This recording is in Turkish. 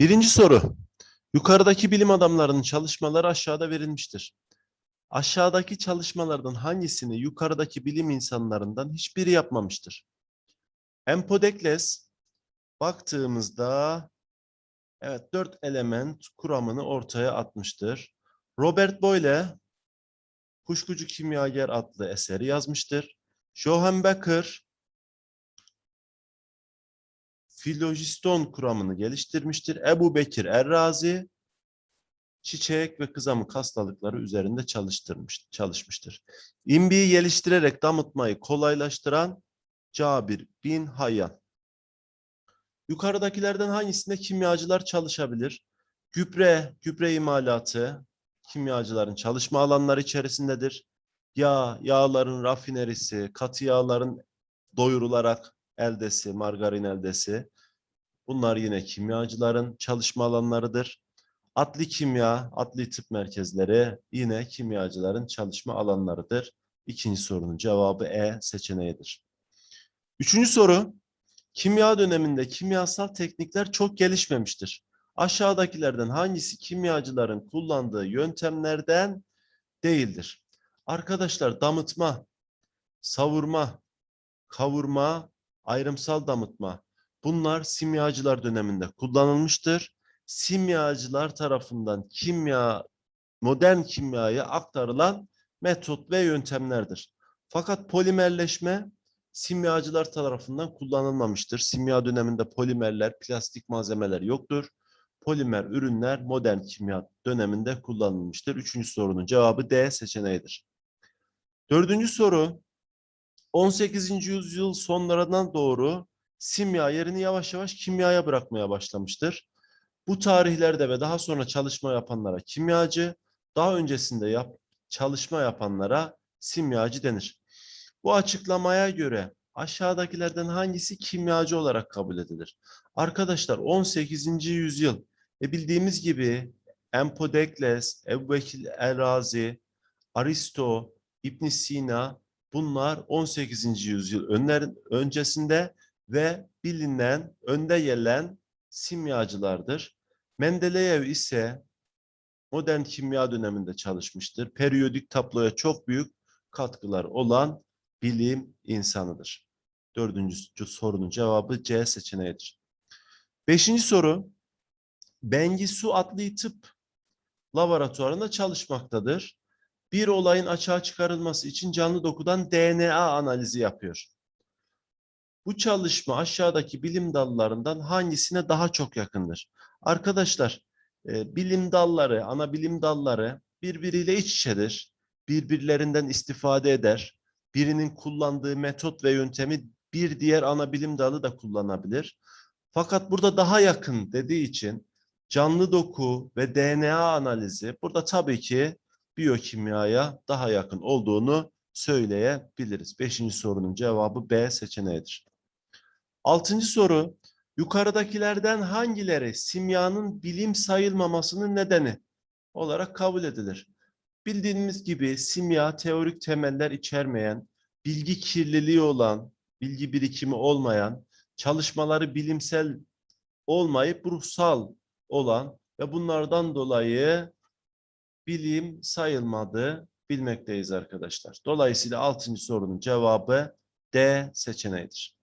Birinci soru. Yukarıdaki bilim adamlarının çalışmaları aşağıda verilmiştir. Aşağıdaki çalışmalardan hangisini yukarıdaki bilim insanlarından hiçbiri yapmamıştır? Empedokles baktığımızda evet dört element kuramını ortaya atmıştır. Robert Boyle Kuşkucu Kimyager adlı eseri yazmıştır. Johann Becker filojiston kuramını geliştirmiştir. Ebu Bekir Errazi çiçek ve kızamık hastalıkları üzerinde çalıştırmış, çalışmıştır. İmbiyi geliştirerek damıtmayı kolaylaştıran Cabir bin Hayyan. Yukarıdakilerden hangisinde kimyacılar çalışabilir? Gübre, gübre imalatı kimyacıların çalışma alanları içerisindedir. Yağ, yağların rafinerisi, katı yağların doyurularak eldesi, margarin eldesi. Bunlar yine kimyacıların çalışma alanlarıdır. Adli kimya, adli tıp merkezleri yine kimyacıların çalışma alanlarıdır. İkinci sorunun cevabı E seçeneğidir. Üçüncü soru, kimya döneminde kimyasal teknikler çok gelişmemiştir. Aşağıdakilerden hangisi kimyacıların kullandığı yöntemlerden değildir? Arkadaşlar damıtma, savurma, kavurma, ayrımsal damıtma bunlar simyacılar döneminde kullanılmıştır. Simyacılar tarafından kimya modern kimyaya aktarılan metot ve yöntemlerdir. Fakat polimerleşme simyacılar tarafından kullanılmamıştır. Simya döneminde polimerler, plastik malzemeler yoktur. Polimer ürünler modern kimya döneminde kullanılmıştır. Üçüncü sorunun cevabı D seçeneğidir. Dördüncü soru 18. yüzyıl sonlarından doğru simya yerini yavaş yavaş kimyaya bırakmaya başlamıştır. Bu tarihlerde ve daha sonra çalışma yapanlara kimyacı, daha öncesinde yap, çalışma yapanlara simyacı denir. Bu açıklamaya göre aşağıdakilerden hangisi kimyacı olarak kabul edilir? Arkadaşlar 18. yüzyıl ve bildiğimiz gibi Empedokles, Ebu Bekir el-Razi, Aristo, İbn Sina bunlar 18. yüzyıl önler, öncesinde ve bilinen, önde gelen simyacılardır. Mendeleyev ise modern kimya döneminde çalışmıştır. Periyodik tabloya çok büyük katkılar olan bilim insanıdır. Dördüncü sorunun cevabı C seçeneğidir. Beşinci soru. Bengisu Adli Tıp laboratuvarında çalışmaktadır. Bir olayın açığa çıkarılması için canlı dokudan DNA analizi yapıyor. Bu çalışma aşağıdaki bilim dallarından hangisine daha çok yakındır? Arkadaşlar, e, bilim dalları, ana bilim dalları birbiriyle iç içedir. Birbirlerinden istifade eder. Birinin kullandığı metot ve yöntemi bir diğer ana bilim dalı da kullanabilir. Fakat burada daha yakın dediği için canlı doku ve DNA analizi burada tabii ki biyokimyaya daha yakın olduğunu söyleyebiliriz. Beşinci sorunun cevabı B seçeneğidir. Altıncı soru, yukarıdakilerden hangileri simyanın bilim sayılmamasının nedeni olarak kabul edilir? Bildiğimiz gibi simya teorik temeller içermeyen, bilgi kirliliği olan, bilgi birikimi olmayan, çalışmaları bilimsel olmayıp ruhsal olan ve bunlardan dolayı bilim sayılmadığı bilmekteyiz arkadaşlar. Dolayısıyla altıncı sorunun cevabı D seçeneğidir.